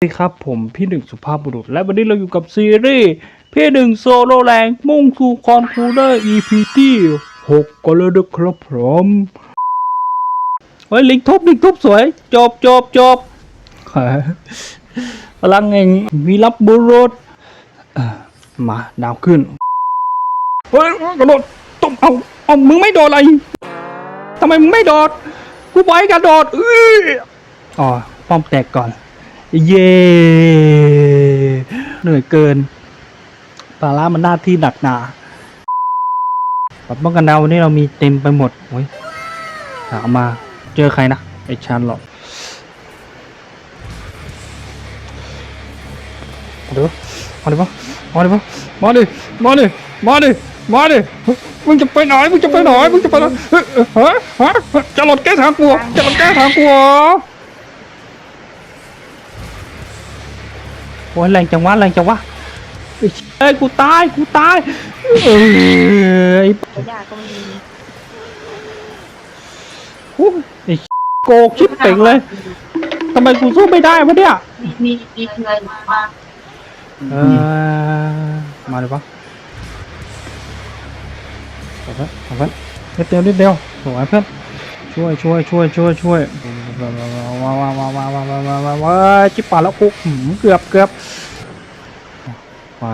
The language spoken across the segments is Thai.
สวัสดีครับผมพี่หนึ่งสุภาพบุรุษ และวันนี้เราอยู่กับซีรีส์พี่หนึ่งโซโลแรงมุ่งสู่คอนคูเดอร์ EP ที่หกก็เลยนะครับผมเฮ้ยลิงทุบลิงทุบสวย จบจบจบพลังเองวีรับบุรุษมาดาวขึ้น เฮ้ยกระโดดตบเอาเอามึงไม่โดดอะไรทำไมมึงไม่โดดกูไว้กระโดดอ๋อป้อมแตกก่อน เย่เหนื่อยเกินปลาล่ามันหน้าที่หนักหนาปัดป้องกันดาววันนี้เรามีเต็มไปหมดโอ้ยถามมาเจอใครนะไอชานหรอกมาดูมาดิปะมาดิปะมาดิมาดิมาดิมาดิมึงจะไปไหนมึงจะไปไหนมึงจะไปไหนฮะฮะจะหลดแก้ทางกูเหรอจะหลดแก้ทางกูเห อโอ้ยแรงจังวะแรงจังวะไอ้เชี่ยเอ้ยกูตายกูตายเอ้ยยากก็ไม่มีโอ้ยไอ้โกกชิบเป่งเลยทำไมกูสู้ไม่ได้วะเนี่ยมีมีเงินมาเออมาเลยปะเอาเพื่อนเอาเพื่อนนิดเดียวนิดเดียวสวยเพื่อนช่วยช่วยช่วยช่วยช่วย ว้าวว้าวว้าวว้าวว้าวว้าวว้าวจิบป่าแล้วคุกเกือบเกือบไป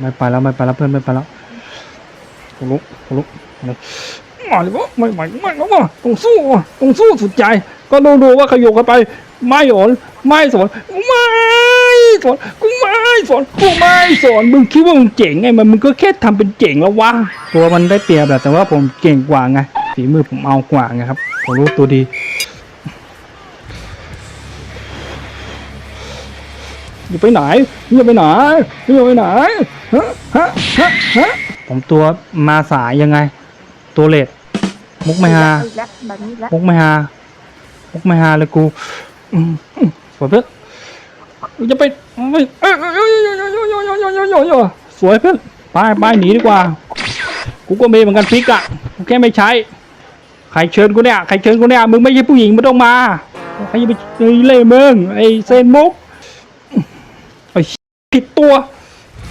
ไม่ไปแล้วไม่ไปแล้วเพื่อนไม่ไปแล้วลุกลุกมาเลยบ่ไม่ไม่ไม่ไม่ต้องสู้ต้องสู้สุดใจ ก็ดูดูว่าขยโกันไป ไม่หอนไม่สอนกูไม่สอนกูไม่สอนกูไม่สอนมึงคิดว่ามึงเจ๋งไงมันมึงก็แค่ทำเป็นเจ๋งแล้ววะตัวมันได้เปรียบแหละแต่ว่าผมเก่งกว่าไงฝีมือผมเอากว่าไงครับ ผมรู้ตัวดีอย่าไปไหนอย่าไปไหนอย่าไปไหนฮะฮะฮะฮะผมตัวมาสายยังไง ตัวเลดมุกไม่ฮาอีกแล้วแบบนี้แล้วมุกไม่ฮามุกไม่ฮาเลยกูอืมอืมสวยเพื่อนจะไปไม่เอ้ยเอ้ยเอ้ยเอ้ยเอ้ยเอ้ยเอ้ยเอ้ยเอ้ยเอ้ยเอ้ยเอ้ยสวยเพื่อนไปไปหนีดีกว่า กูก็มีเหมือนกันฟิกอะกูแค่ไม่ใช้ ใครเชิญกูเนี่ยใครเชิญกูเนี่ยมึงไม่ใช่ผู้หญิงไม่ต้องมาใครจะไปเล่มึงไอ้เซนมุกไอ้ผิดตัว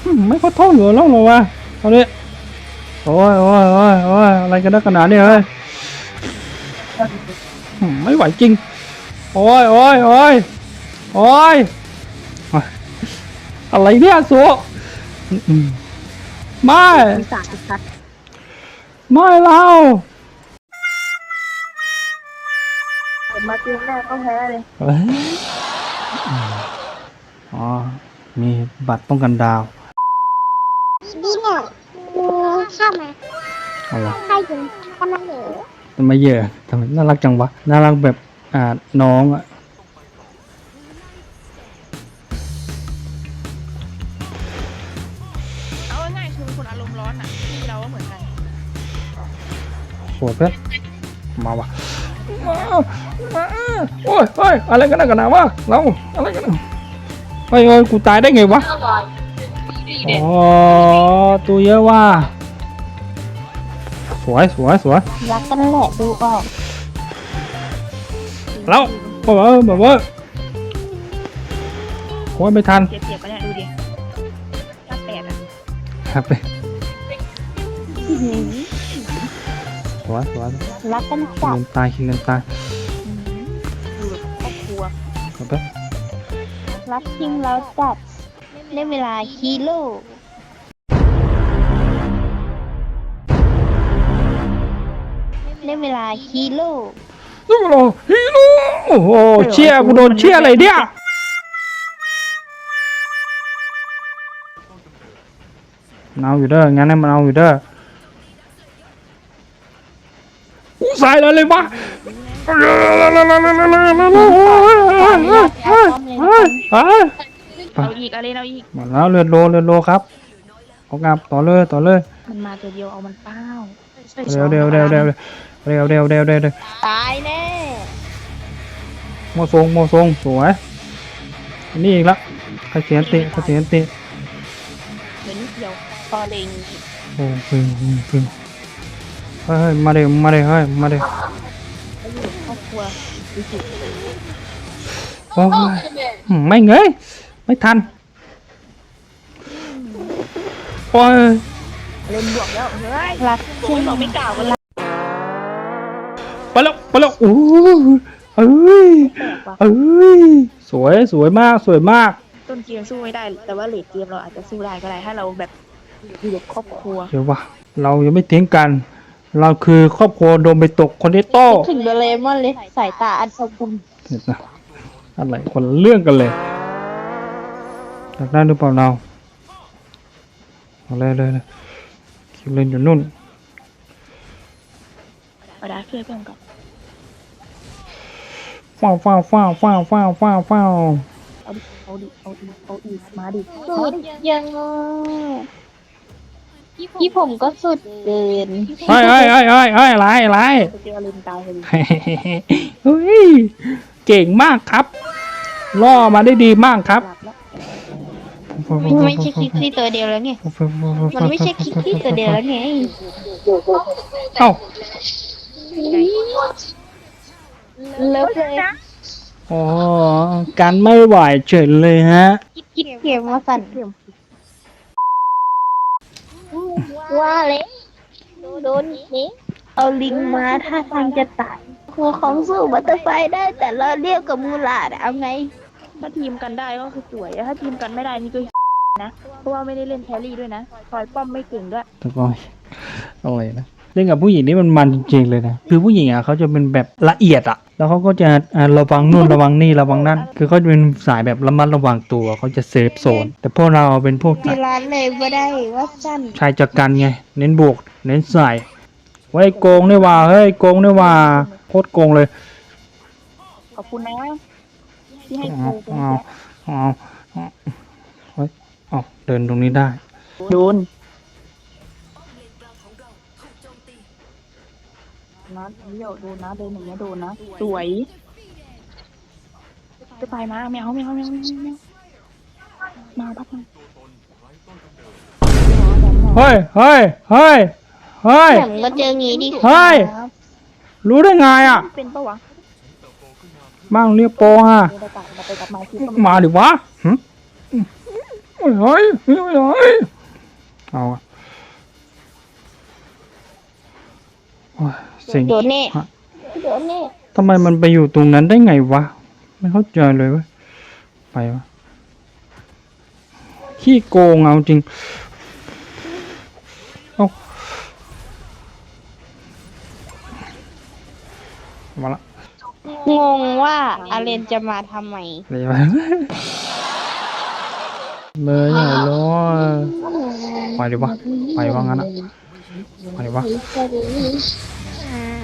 อืมไม่ค่อยเท่าเหลือแล้วหรอวะตอนนี้โอ้ยโอ้ยโอ้ยโอ้ยอะไรกันนักขนาดนี้เฮ้ยอืมไม่ไหวจริง โอ้ยโอ้ยโอ้ยโอ้ยอะไรเนี่ยสัวอืมไม่มีสารอีกคัดไม่เล่า มมาเกมแรกก็แพ้เลยเอ้ยอ๋อ มีบัตรป้องกันดาวดีเนี่ยดูเข้ามาอะไรใครถึงกำลังเหลือทำไมเยอะทำไมน่ารักจังวะ น่ารักแบบอ่าน้องอะเอาง่ายๆคือเป็นคนอารมณ์ร้อนอะที่เราก็เหมือนกันสวยเพื่อนมาวะมามา โอ้ยโอ้ยอะไรกันนักกันหนาวะเราอะไรกันนะเฮ้ยเฮ้ยกูตายได้ไงวะอ๋อตัวเยอะว่ะสวยสวยสวยรักกันแหละดูออกแล้วบอกว่าบอกว่าโอ้ยไม่ทันเจ็บๆกันเนี่ยดูดิถ้าแปดอะครับสวยสวยรักกันคิจังดเงินตายคิงเงินตาย รักจริงแล้วจัดได้เวลาฮีโร่ได้เวลาฮีโร่ดูโลฮีโร่โอ้โหเชี่ยกูโดนเชี่ยอะไรเนี่ยมันเอาอยู่เด้องั้นให้มันเอาอยู่เด้อกูใส่อะไรเลยวะ เอาอีกอะไรเอาอีก หมดแล้วเลือดโลเลือดโลครับเอากลับต่อเลยต่อเลยมันมาตัวเดียวเอามันเป้าเร็วเร็วเร็วเร็วเร็วเร็วเร็วเร็วเร็วตายแน่โมทรงโมทรงสวยนี่อีกละใครเสียนติใครเสียนติเหมือนนิดเดียวพอเลงโอ้พึ่งพึ่งพึ่งเฮ้ยมาเดี๋ยวมาเดี๋ยวเฮ้ยมาเดี๋ยวเขาอยู่ กับครอบครัวดูสิโอ้ยหืมไม่เงยไม่ทันโอ้ยเล่นบวกแล้วเฮ้ยรักจริงบอกไม่กล่าวกันละไปแล้วไปแล้วโอ้ยเอ้ยเอ้ยสวยสวยมากสวยมาก ต้นเกมสู้ไม่ได้ แต่ว่าเลดเกมเราอาจจะสู้ได้ก็ได้ถ้าเราแบบอยู่กับครอบครัวเดี๋ยววะเรายังไม่ทิ้งกัน เราคือครอบครัวโดนไปตกคนที่โต้ถึงโดเรมอนเลยสายตาอันอบอุ่นเห็นนะอะไรคนละเรื่องกันเลยอยากได้หรือเปล่าเราเอาเลยเลยเลยคิวเล่นอยู่นู่นเอาได้เพื่อนเพื่อนก่อนฟ้าวฟ้าวฟ้าวฟ้าวฟ้าวฟ้าวฟ้าวเอาดิเอาดิเอาดิเอาอีกมาดิ สุดยัง พี่ผมก็สุดเกินเฮ้ยเฮ้ยเฮ้ยเฮ้ยเฮ้ยอะไรอะไรไปเจอเลนตายพอดีเฮ้ยเก่งมากครับ ล่อมาได้ดีมากครับหลับแล้วไม่ใช่คิกซี่ตัวเดียวแล้วไง มันไม่ใช่คิกซี่ตัวเดียวแล้วไง เอ้าเลิฟเลยอ๋อ กันไม่ไหวเฉยเลยฮะคิดเกมมาสั่น ว่าเลยโดนนี้เอาลิงมาถ้าทางจะตายครูของสู้บัตเตอร์ไฟได้ แต่เราเรียกกับมูลาดเอาไง ถ้าทีมกันได้ก็คือสวยถ้าทีมกันไม่ได้นี่ก็นะ เพราะว่าไม่ได้เล่นแครี่ด้วยนะคอยป้อมไม่เก่งด้วยตะกอยอะไรนะ เล่นกับผู้หญิงนี่มันมันจริงๆเลยนะ คือผู้หญิงอะเขาจะเป็นแบบละเอียดอะ แล้วเขาก็จะอ่าระวังนู่นระวังนี่ระวังนั่น คือเขาจะเป็นสายแบบระมัดระวังตัวเขาจะเซฟโซน แต่พวกเราเป็นพวกมีร้านเลยว่าได้ว่าสั้นชายจัดการไง เน้นบวก เน้นใส่ไว้ยโกงนี่ว่าเฮ้ยโกงนี่ว่าโคตรโกงเลยขอบคุณนะที่ให้อ๋อกูเป็นอ๋ออ๋ออ๋อเฮ้ยอ๋อเดินตรงนี้ได้โดน นะเดี่ยวโดนนะเดินอย่างเงี้ยโดนนะสวยจะไปมาแมวแมวแมวแมวแมวมาพักมาเฮ้ยเฮ้ยเฮ้ยเฮ้ย ผมก็เจองี้ดิเฮ้ย รู้ได้ไงอะ เป็นปะวะบ้างเรียกโปฮะเดินไปกลับมาไปกลับมาคิดก็มาดิวะหึเฮ้ยเฮ้ยเฮ้ยเฮ้ยเอาอะโอ้ย สิงโดนเน่ฮะโดนเน่ทำไมมันไปอยู่ตรงนั้นได้ไงวะ ไม่เข้าใจเลยเว้ยไปวะขี้โกงเอาจริงเอามาละงงว่าอาเลนจะมาทำไมเดี๋ยวไปเบอร์ใหญ่เลยไปดิวะ ไปว่างั้นอะไปดิวะ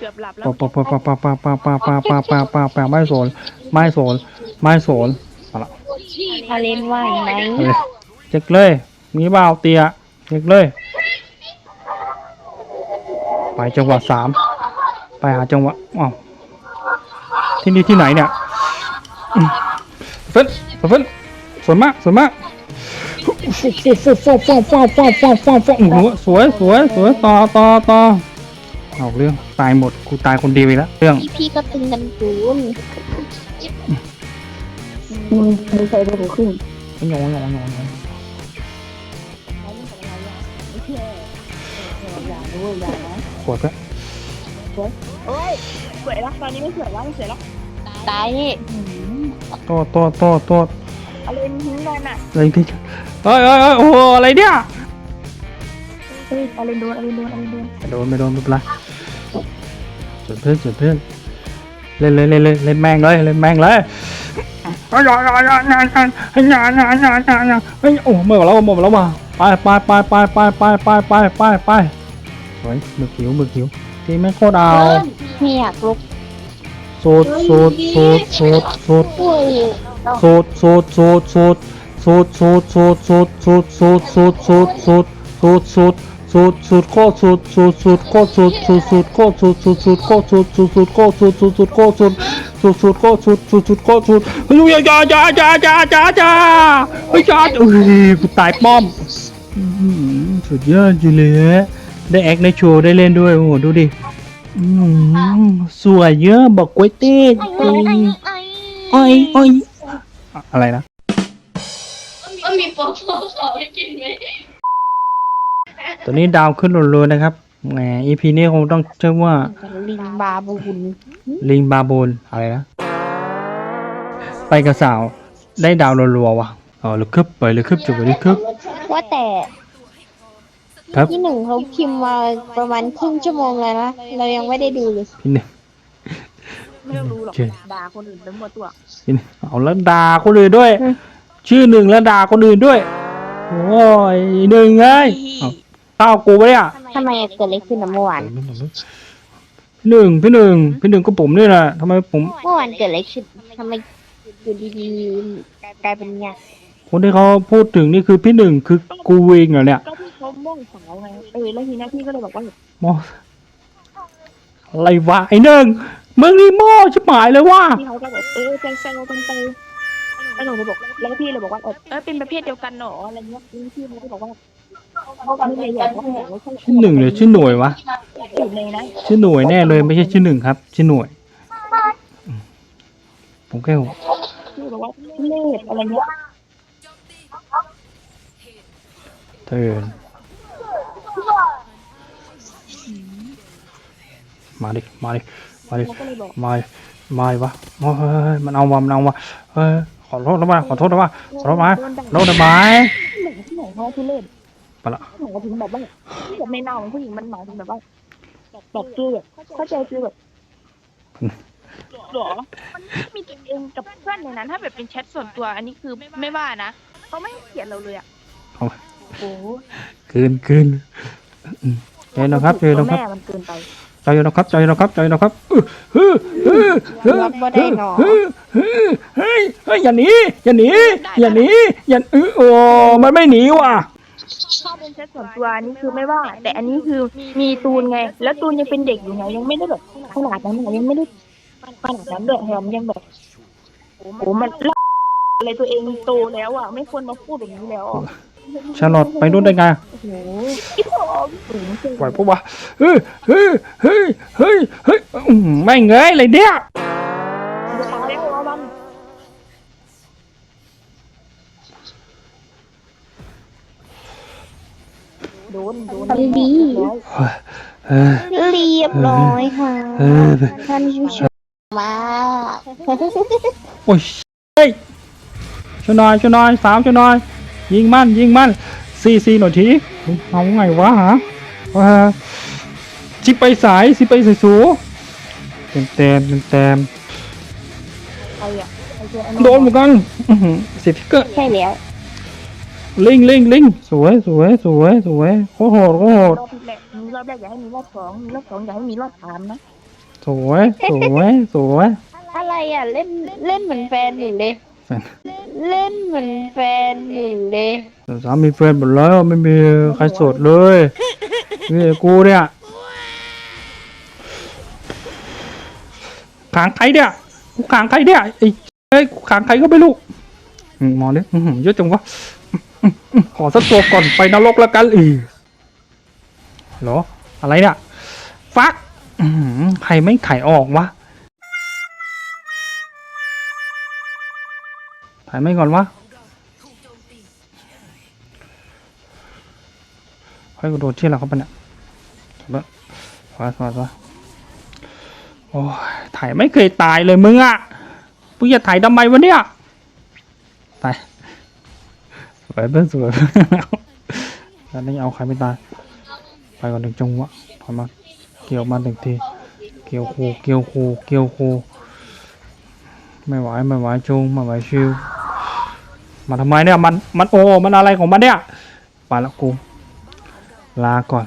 เกือบหลับแล้วปะปะปะปะปะปะปะปะปะปะปะปะปะไม่สนไม่สนไม่สนมาละอาเลนว่าอย่างไรเอาเลยเช็คเลยมีเปล่าเตียเช็คเลย ไปจังหวะสามไปหาจังหวะอ้าวที่นี่ที่ไหนเนี่ยเฟินเฟินสวยมากสวยมากฟ้าวฟ้าวฟ้าวฟ้าวฟ้าวฟ้าวฟ้าวโอ้โหสวยสวยสวยต่อต่อต่อ เอาเรื่องตายหมดกูตายคนเดียวอีกแล้วเรื่อง พี่พี่ก็ตึงกันกูนมึงไม่ใช่ตัวขึ้นงงงงงงอย่าด้วยอย่านะขวดก็โอ้ยสวยแล้วตอนนี้ไม่สวยแล้วไม่สวยแล้วตายนี่โทษโทษโทษโทษอะไรทิ้งกันอะอะไรที่เฮ้ยเฮ้ยเฮ้ยโอ้โหอะไรเนี่ย เฮ้ยอะไรโดนอะไรโดนอะไรโดนไม่โดนไม่โดนไม่เป็นไรส่วนเพื่อนส่วนเพื่อนเล่นเลยเล่นเลยเล่นแม่งเลยเล่นแม่งเลยเฮ้ยอย่าอย่าอย่าอย่าอย่าอย่าอย่าอย่าอย่าอย่าเฮ้ยโอ้หมดแล้วหมดแล้วว่ะไปไปไปไปไปไปไปไปไปไปเฮ้ยมือขิวมือขิวทีไม่งโคตรเอาไม่อยากลุกสูดสูดสูดสูดสูดโอ้ยสูดสูดสูดสูดสูตรสูตรสูตรสูตรสูตรสูตรสูตรสูตรสูตรสูตรสูตร สูตรสูตรโคตรสูตรสูตรสูตรโคตรสูตรสูตรสูตรโคตรสูตรสูตรสูตรโคตรสูตรสูตรสูตรโคตรสูตรสูตรสูตรโคตรสูตรสูตรสูตรโคตรสูตรสูตรสูตรโคตรสูตรเฮ้ยจ้าจ้าจ้าจ้าจ้าจ้าเฮ้ยจ้าเอ้ยกูตายป้อมอื้อหือสุดยอดอยู่เลยฮะได้แอคในโชว์ได้เล่นด้วยโอ้โหดูดิอืมสวยเยอะบอกก๋วยเตี๋ยวจริงอ้อยอ้อยอะไรนะมันมีโปรโมขอให้กินไหม ตัวนี้ดาวขึ้นรัวๆนะครับแหม EP นี้คงต้องเชื่อว่าลิงบาบูนลิงบาโบนอะไรนะ ไปกับสาวได้ดาวรัวๆว่ะอ๋อหรือคึบไปหรือคึบจุดไปหรือคึบว่าแต่ครับพี่หนึ่งเขาพิมพ์มาประมาณครึ่งชั่วโมงแล้วนะเรายังไม่ได้ดูเลยพี่หนึ่งไม่ต้องรู้หรอกเชิญด่าคนอื่นไปหมดตัวพี่หนึ่งเอาแล้วด่าคนอื่นด้วย ชื่อหนึ่งแล้วด่าคนอื่นด้วยโอ้ยหนึ่งไง เอาเต้ากูไปเนี่ยทำไมเกิดอะไรขึ้นนะเมื่อวานพี่หนึ่งพี่หนึ่งพี่หนึ่งก็ผมนี่แหละทำไมผมเมื่อวานเกิดอะไรขึ้นทำไมอยู่ดีๆกลายเป็นเงี้ยคนที่เขาพูดถึงนี่คือพี่หนึ่งคือกูเองเหรอเนี่ยก็ที่เขาม่วงสาวไงเออแล้วทีนี้พี่ก็เลยบอกว่ามออะไรวะไอ้หนึ่งมึงนี่โม่ชิบหายเลยว่ะพี่เขาก็แบบเออใจแซวกันไปแล้วหนูเลยบอกแล้วพี่เลยบอกว่าเออเออเป็นประเภทเดียวกันหนออะไรเงี้ยแล้วพี่เขาก็บอกว่า ช่ชื่อหนึ่งหรือชื่อหน่วยวะอยู่ในนะชื่อหน่วยแน่เลยไม่ใช่ชื่อหนึ่งครับ ชื่อหน่วยอืมผมแค่พี่บอกว่าเล่ห์อะไรเงี้ยเทิร์นมาดิ มาดิ มาดิเขาก็เลยบอกมาดิมาดิวะโอ้ยมันเอาวะมันเอาวะเฮ้ยขอโทษนะวะขอโทษนะวะขอโทษมาขอโทษนะไหมหนูที่ไหนเขาที่เล่น ไปละ หนูถึงแบบว่าแบบในเน่าของผู้หญิงมันหมายถึงแบบว่าแบบคือแบบเข้าใจคือแบบหรอมันไม่มีตัวเองกับเพื่อนในนั้น ถ้าแบบเป็นแชทส่วนตัว อันนี้คือไม่ว่านะเขาไม่เขียนเราเลยอะเอา โอ้โหเกินเกินอืมเจอนะครับเจอนะครับแม่มันเกินไป ใจเย็นนะครับใจเย็นนะครับใจเย็นนะครับเออเออเออเออรับบ่ได้หนอเฮ้ยเฮ้ยเฮ้ยเฮ้ยอย่าหนีอย่าหนีอย่าหนีอย่าเออโอ้มันไม่หนีว่ะ ชอบเป็นแชทส่วนตัวอันนี้คือไม่ว่า แต่อันนี้คือมีตูนไง แล้วตูนยังเป็นเด็กอยู่ไงยังไม่ได้แบบขนาดนั้นอะยังไม่ได้ขนาดนั้นเลยแถมยังแบบโอ้โหมันอะไรตัวเองโตแล้วอะ ไม่ควรมาพูดแบบนี้แล้วอะชาลอตไปนู่นได้ไงโอ้โหอีพ่อโอ้โหเจ๋งปล่อยพวกวะเฮ้ยเฮ้ยเฮ้ยเฮ้ยเฮ้ยอืมไม่งเงยอะไรเนี่ย นโดนทำดี เออ เรียบร้อยค่ะเออ ท่านผู้ชมมาโอ้ยเฮ้ยช่วยหน่อยช่วยหน่อยสาวช่วยหน่อย ยิงมันยิงมันซีซีหน่อยทีเอาไงวะฮะเออสิไปสายสิไปสายสูเต็มเต็มเต็มเต็มใครอะใครเจอไอ้โดนเหมือนกันอื้อหือสิทิกเกอร์ ใช่แล้ว ลิงลิงลิงสวยสวยสวยสวยโคตรโหดโคตรโหดรอบแรกมีรอบแรกอย่าให้มีรอบสองมีรอบสองอย่าให้มีรอบสามนะสวยสวยสวยอะไรอะเล่นเล่นเหมือนแฟนหนูเลยแฟนเล่นเหมือนแฟนหนูเลยแต่สามีแฟนหมดแล้วไม่มีใครโสดเลยนี่กูเนี่ยขางใครเนี่ยกูขางใครเนี่ยไอ้เอ้ยกูขางใครก็ไม่รู้อืมมองดิอื้อหือเยอะจังวะอื้ออื้อ ขอสักตัวก่อนไปนรกแล้วกันอีหรอ อะไรเนี่ย ฟักใครไม่ไขออกวะถ่ายไม่ก่อนวะเฮ้ยกูโดนที่อะไรเข้าไปเนี่ยมามามามาโอ้ยถ่ายไม่เคยตายเลยมึงอะมึงจะถ่ายทำไมวะเนี่ยตาย วยเพื่อนสวยตอนนี้เอาใครไม่ตาย ไปก่อนหนึ่งจังหวะถอยมา เกี่ยวมาหนึ่งที เกี่ยวคูเกี่ยวคูเกี่ยวคูไม่ไหวไม่ไหวจุงไม่ไหวชิว มาทำไมเนี่ยมันมันโอ้ มันอะไรของมันเนี่ยไปแล้วกู ลาก่อน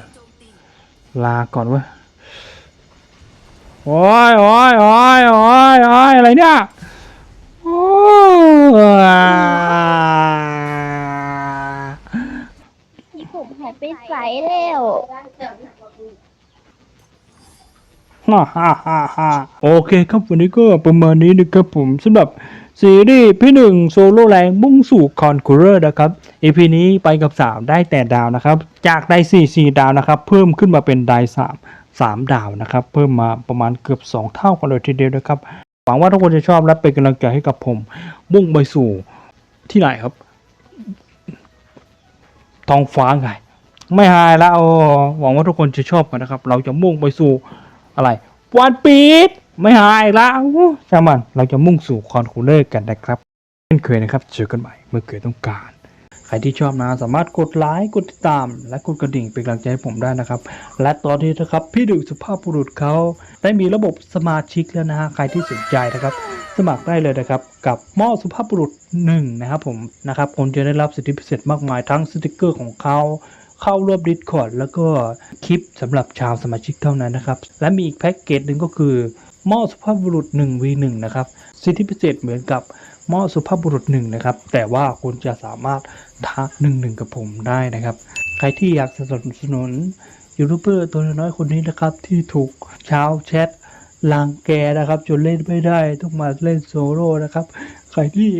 ลาก่อนเว้ย โอ้ยโอ้ยโอ้ยโอ้ยโอ้ยอะไรเนี่ย ไปใส แล้วฮ่าฮ่าฮ่าฮ่าโอเคครับวันนี้ก็ประมาณนี้นะครับผมสำหรับซีรีส์พี่หนึ่งโซโล่แรงมุ่งสู่คอนคูเรอร์นะครับ EP นี้ไปกับ 3 ได้แต่ดาวนะครับ จากได้4 4 ดาวนะครับ เพิ่มขึ้นมาเป็นได้3 3 ดาวนะครับ เพิ่มมาประมาณเกือบ 2 เท่ากันเลยทีเดียวนะครับหวังว่าทุกคนจะชอบและเป็นกำลังใจให้กับผม มุ่งไปสู่ที่ไหนครับท้องฟ้าไง ไม่หายแล้วหวังว่าทุกคนจะชอบกันนะครับ เราจะมุ่งไปสู่อะไรวันปีดไม่หายแล้วช่างมันเราจะมุ่งสู่คอนคูลเลอร์กันนะครับเช่นเคยนะครับเจอกันใหม่เมื่อเกิดต้องการ ใครที่ชอบนะสามารถกดไลค์กดติดตาม และกดกระดิ่งเป็นกำลังใจให้ผมได้นะครับ และตอนนี้นะครับพี่ดึกสุภาพบุรุษเขาได้มีระบบสมาชิกแล้วนะฮะใครที่สนใจนะครับสมัครได้เลยนะครับ กับหม้อสุภาพบุรุษหนึ่งนะครับผมนะครับคุณจะได้รับสิทธิพิเศษมากมายทั้งสติกเกอร์ของเขา เข้าร่วมดิสคอร์ดแล้วก็คลิปสำหรับชาวสมาชิกเท่านั้นนะครับ และมีอีกแพ็กเกจหนึ่งก็คือหม้อสุภาพบุรุษ 1v1 นะครับ สิทธิพิเศษเหมือนกับหม้อสุภาพบุรุษหนึ่งนะครับ แต่ว่าคุณจะสามารถท้าหนึ่งหนึ่งกับผมได้นะครับ ใครที่อยากสนับสนุนยูทูบเบอร์ตัวน้อยคนนี้นะครับที่ถูกชาวแชทลังแกนะครับ จนเล่นไม่ได้ต้องมาเล่นโซโล่นะครับ ใครที่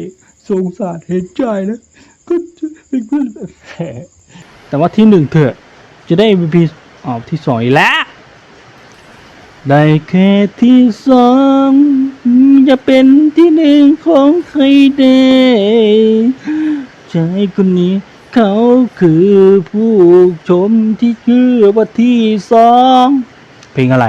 สงสารเห็นใจนะก็เป็นเพื่อน แต่ว่าที่หนึ่งเถอะ จะได้ MVP ออกที่สองอีกแล้ว ได้แค่ที่สองจะเป็นที่หนึ่งของใครได้ใจคนนี้เขาคือผู้ชมที่ชื่อว่าที่สอง เพลงอะไร